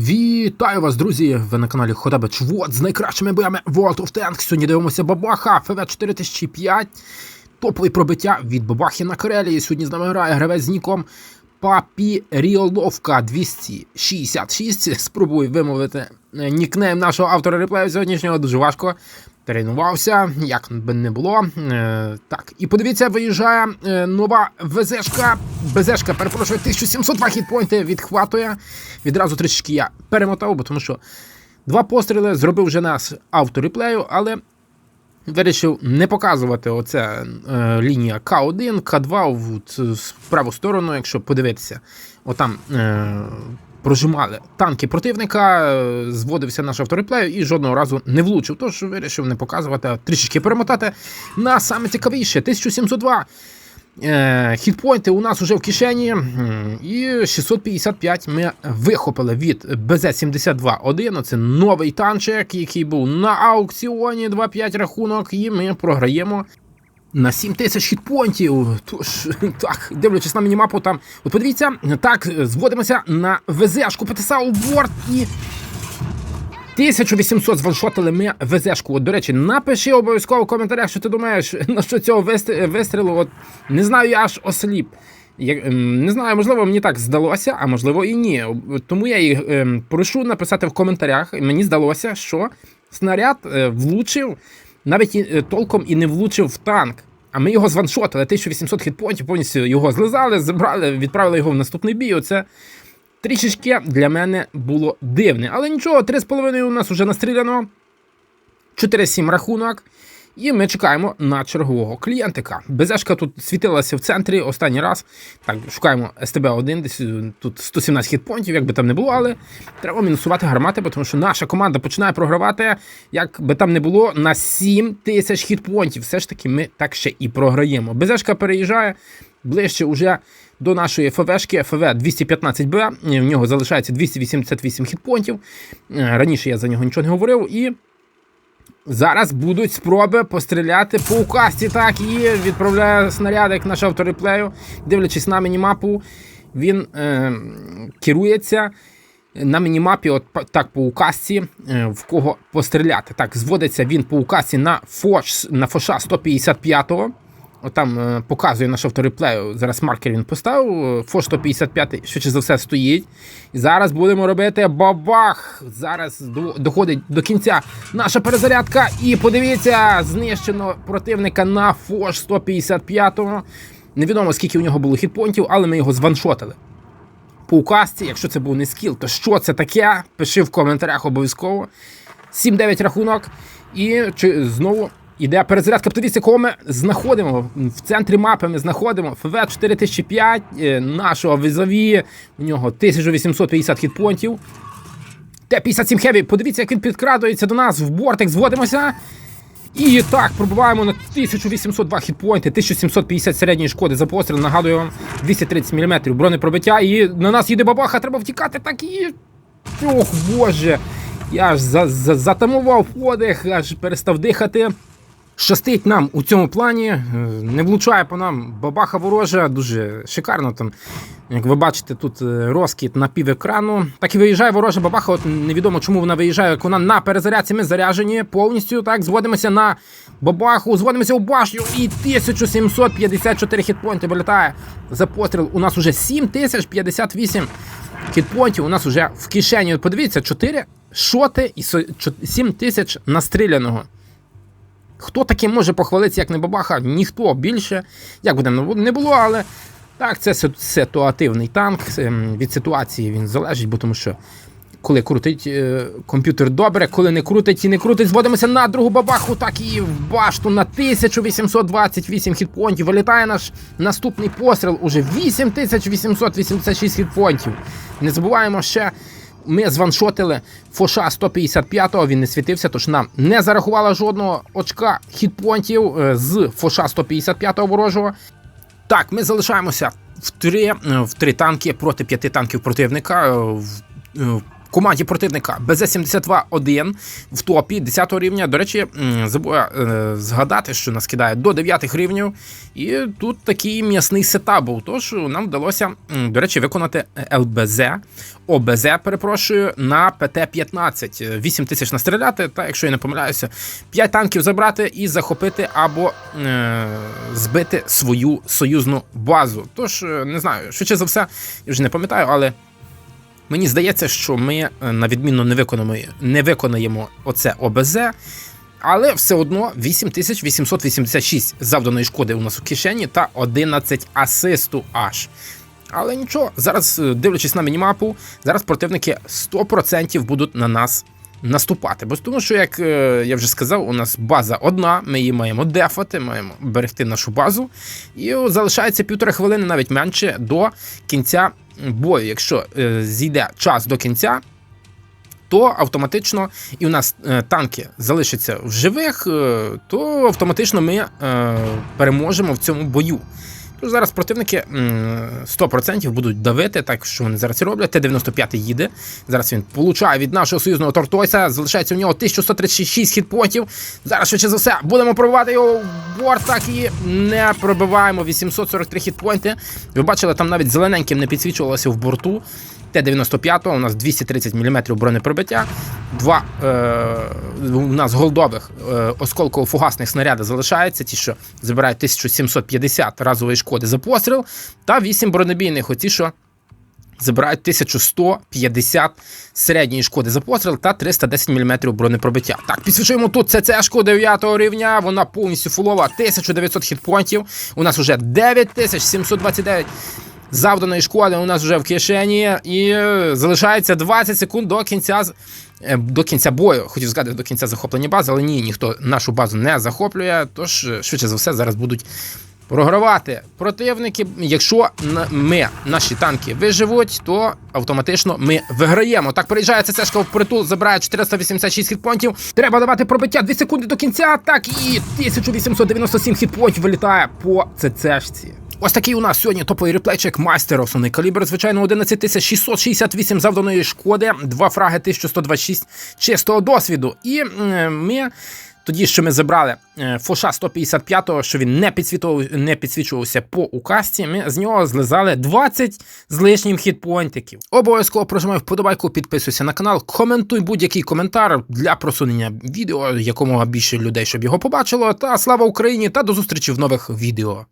Вітаю вас, друзі! Ви на каналі Ходабич Вот з найкращими боями World of Tanks. Сьогодні дивимося Бабаха ФВ 4005. Топові пробиття від Бабахи на Карелії. Сьогодні з нами грає гравець з ніком Папіріоловка 266. Спробую вимовити е, нікнейм нашого автора реплею сьогоднішнього. Дуже важко. Тренувався, як би не було. Е, так, і подивіться, виїжджає е, нова ВЗшка. БЗшка, перепрошую, 1702 хітпойнти відхватує. Відразу трішки я перемотав, бо тому що два постріли зробив вже нас автореплею, але вирішив не показувати оце е, лінія К1, К2 в, праву сторону, якщо подивитися. Отам е, прожимали танки противника, е, зводився наш автореплею і жодного разу не влучив. Тож вирішив не показувати, а трішечки перемотати на саме цікавіше. 1702 Е, Хітпойнти у нас вже в кишені, і 655 ми вихопили від БЗ-72-1. Це новий танчик, який був на аукціоні 2-5 рахунок, і ми програємо. На 7 тисяч хітпойнтів. Тож, так, дивлячись на мінімапу, там. От подивіться, так, зводимося на ВЗшку ПТСА у борт і 1800 званшотили ми ВЗшку. До речі, напиши обов'язково в коментарях, що ти думаєш на що цього вистрілу. От, не знаю, я аж осліп. Я, ем, не знаю, можливо, мені так здалося, а можливо і ні. Тому я їх ем, прошу написати в коментарях. Мені здалося, що снаряд е, влучив, навіть е, толком і не влучив в танк. А ми його званшотили, 1800 хітпонтів, повністю його злизали, забрали, відправили його в наступний бій. Оце трішечки для мене було дивне. Але нічого, 3,5 у нас вже настріляно. 4-7 рахунок. І ми чекаємо на чергового клієнтика. Безешка тут світилася в центрі останній раз. Так, шукаємо СТБ-1, десь е, тут 117 хітпонтів, як би там не було, але треба мінусувати гармати, тому що наша команда починає програвати, як би там не було, на 7 тисяч хітпонтів. Все ж таки, ми так ще і програємо. Безешка переїжджає ближче уже до нашої ФВшки ФВ 215Б. В нього залишається 288 хітпонтів. Е, Раніше я за нього нічого не говорив. І зараз будуть спроби постріляти по указці. Так, і відправляє снарядик наш автореплею. Дивлячись на мінімапу, він е, керується. На мінімапі, от так по указці, е, в кого постріляти. Так, зводиться він по указці на Фош, на Фоша 155-го. Отам е, показує наш автореплею. Зараз маркер він поставив. Фош 155 швидше за все стоїть. І зараз будемо робити бабах. Зараз доходить до кінця наша перезарядка. І подивіться, знищено противника на Фош 155-го. Невідомо скільки у нього було хітпонтів, але ми його званшотили по указці. Якщо це був не скіл, то що це таке? Пиши в коментарях обов'язково. 7-9 рахунок. І чи знову іде перезарядка. Подивіться, кого ми знаходимо. В центрі мапи ми знаходимо ФВ 4005 е, нашого візові. У нього 1850 хітпонтів. Т-57 Хеві. Подивіться, як він підкрадується до нас в бортик. Зводимося. І так, пробуваємо на 1802 хітпойнти, 1750 середньої шкоди за постріл. Нагадую вам, 230 мм бронепробиття. І на нас їде бабаха, треба втікати так і. Ох, боже. Я аж за, за, затамував подих, аж перестав дихати. Щастить нам у цьому плані, е, не влучає по нам бабаха ворожа, дуже шикарно там. Як ви бачите, тут е, розкіт на пів екрану. Так і виїжджає ворожа бабаха. От невідомо, чому вона виїжджає, як вона на перезарядці. Ми заряжені повністю. Так, зводимося на бабаху, зводимося у башню і 1754 хітпойнти вилітає за постріл. У нас уже 7058 хітпойнтів. У нас уже в кишені. Подивіться, 4 шоти і 7 тисяч настріляного. Хто таким може похвалитися, як не бабаха? Ніхто більше. Як буде ну, не було, але так, це ситуативний танк. Від ситуації він залежить, бо тому що коли крутить е, комп'ютер добре, коли не крутить і не крутить, зводимося на другу бабаху, так і в башту на 1828 хітпонтів. Вилітає наш наступний постріл. Уже 8886 хітпонтів. Не забуваємо ще. Ми званшотили Фоша 155-го, він не світився, тож нам не зарахувала жодного очка хітпонтів е, з Фоша 155-го ворожого. Так, ми залишаємося в три, е, в три танки проти п'яти танків противника. Е, в- команді противника БЗ-72-1 в топі 10 рівня. До речі, м, забув е, згадати, що нас кидає до 9 рівнів. І тут такий м'ясний сетап був. Тож нам вдалося, до речі, виконати ЛБЗ, ОБЗ, перепрошую, на ПТ-15. 8 тисяч настріляти, та якщо я не помиляюся, 5 танків забрати і захопити або е, збити свою союзну базу. Тож, е, не знаю, швидше за все, я вже не пам'ятаю, але. Мені здається, що ми е, на відмінно не виконаємо, не виконаємо оце ОБЗ, але все одно 8886 завданої шкоди у нас у кишені та 11 асисту аж. Але нічого, зараз, е, дивлячись на мінімапу, зараз противники 100% будуть на нас наступати. Бо тому що, як е, я вже сказав, у нас база одна, ми її маємо дефати, маємо берегти нашу базу. І залишається півтори хвилини, навіть менше, до кінця бою. Якщо е, зійде час до кінця, то автоматично і у нас е, танки залишаться в живих, е, то автоматично ми переможемо в цьому бою. Зараз противники 100% будуть давити, так що вони зараз роблять. Т-95 їде. Зараз він получає від нашого союзного Тортойса. Залишається у нього 1136 хітпотів. Зараз швидше за все будемо пробивати його в борт, так і не пробиваємо 843 хітпойнти. Ви бачили, там навіть зелененьким не підсвічувалося в борту. Т-95 у нас 230 мм бронепробиття. Два е, у нас голдових е, осколково-фугасних снаряди залишається, ті, що забирають 1750 разової шкоди за постріл, та 8 бронебійних, оті, що забирають 1150 середньої шкоди за постріл та 310 мм бронепробиття. Так, підсвічуємо тут ЦЦшку 9 рівня, вона повністю фулова, 1900 хітпонтів. У нас вже 9729 завданої шкоди у нас вже в кишені, і е, залишається 20 секунд до кінця е, до кінця бою. Хотів сказати до кінця захоплення бази, але ні, ніхто нашу базу не захоплює. Тож, е, швидше за все, зараз будуть програвати противники. Якщо ми, наші танки виживуть, то автоматично ми виграємо. Так, переїжджає ЦЦшка в притул, забирає 486 хітпонтів. Треба давати пробиття 2 секунди до кінця. Так і 1897 хітпонтів вилітає по ЦЦшці. Ось такий у нас сьогодні топовий реплейчик майстер основний калібр, звичайно, 11668 завданої шкоди, два фраги 1126 чистого досвіду. І ми. Тоді, що ми забрали е, Фоша 155-го, що він не, не підсвічувався по указці, ми з нього злизали 20 з лишнім хітпоінтиків. Обов'язково прожимай вподобайку, підписуйся на канал, коментуй будь-який коментар для просунення відео, якомога більше людей, щоб його побачило. Та слава Україні! Та до зустрічі в нових відео.